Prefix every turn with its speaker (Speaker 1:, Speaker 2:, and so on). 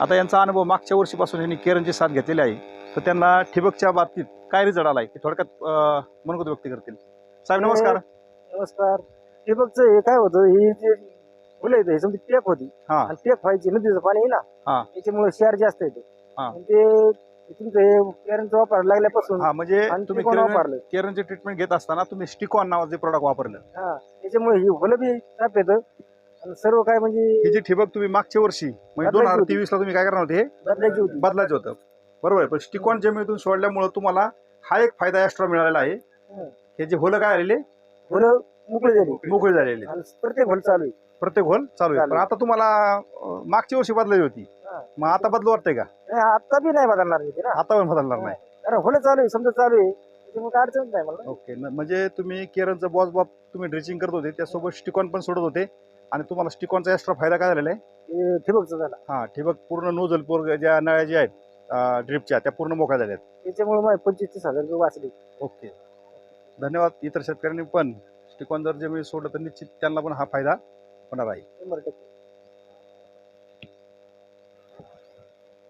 Speaker 1: आता यांचा अनुभव मागच्या वर्षीपासून यांनी केरनची साथ घेतलेली आहे. तर त्यांना ठिबकच्या बाबतीत काय रिझल्ट आलाय? ते थोडक्यात मनोगत व्यक्त करतील. साहेब नमस्कार.
Speaker 2: नमस्कार. ठिबकचं हे काय होतं? ही जे फुलं येते समजा टेक होती.
Speaker 1: हा.
Speaker 2: आणि टेक व्हायची नदीचं पाणी आहे
Speaker 1: हा.
Speaker 2: ना त्याच्यामुळे क्षार जास्त येते.
Speaker 1: हा.
Speaker 2: आणि ते तुमचं हे पेरणचं वापरायला लागल्यापासून
Speaker 1: हा म्हणजे
Speaker 2: आणि
Speaker 1: तुम्ही केरन-
Speaker 2: वापरलं?
Speaker 1: केरनचे ट्रीटमेंट घेत असताना तुम्ही स्टिकॉन नावाचे प्रोडक्ट वापरलं.
Speaker 2: हा. त्याच्यामुळे ही फुलं बी ताप येतं. सर्व काय म्हणजे
Speaker 1: ही जी ठिबक तुम्ही मागच्या वर्षी म्हणजे दोन हजार. तेवीस ला तुम्ही काय करणार होते? हे
Speaker 2: बदलायची होती.
Speaker 1: बदलायचं होतं. बरोबर आहे. पण स्टिकॉन जमिनीतून सोडल्यामुळे तुम्हाला हा एक फायदा एक्स्ट्रा मिळालेला आहे.
Speaker 2: हं.
Speaker 1: हे जे होलं काय आलेले?
Speaker 2: फुलं मोकळी झाली.
Speaker 1: मोकळे झालेले.
Speaker 2: आणि प्रत्येक फुल चालू आहे.
Speaker 1: प्रत्येक होल चालू आहे.
Speaker 2: चालू
Speaker 1: पण. आता तुम्हाला अं, मागच्या वर्षी बदलायची होती.
Speaker 2: हा.
Speaker 1: मग आता बदलू वाटतंय का?
Speaker 2: नाही, आता बी नाही बदलणार मी ते ना.
Speaker 1: आता पण बदलणार नाही.
Speaker 2: कारण फुलं चालू आहे. समजा चालू आहे. त्याच्यामुळे काय अडचण नाही मला.
Speaker 1: ओके. न- म्हणजे तुम्ही केरनचं बॉस बॉब तुम्ही ड्रिचिंग करत होते. त्यासोबत स्टिकॉन पण सोडत होते. आणि तुम्हाला स्टिकॉनचा एक्स्ट्रा फायदा काय झालेला आहे?
Speaker 2: ठिबकचं झालं.
Speaker 1: हा ठिबक पूर्ण नोजल पूर्ण ज्या नळ्या ज्या आहेत ड्रिपच्या त्या पूर्ण मोकळ्या झाल्या आहेत
Speaker 2: त्याच्यामुळे माझे पंचवीस तीस हजार रुपये वाचले.
Speaker 1: ओके. धन्यवाद इतर शेतकऱ्यांनी पण. स्टिकॉन जर जमीन सोडलं तर निश्चित त्यांना पण हा फायदा होणार आहे.
Speaker 2: शंभर टक्के.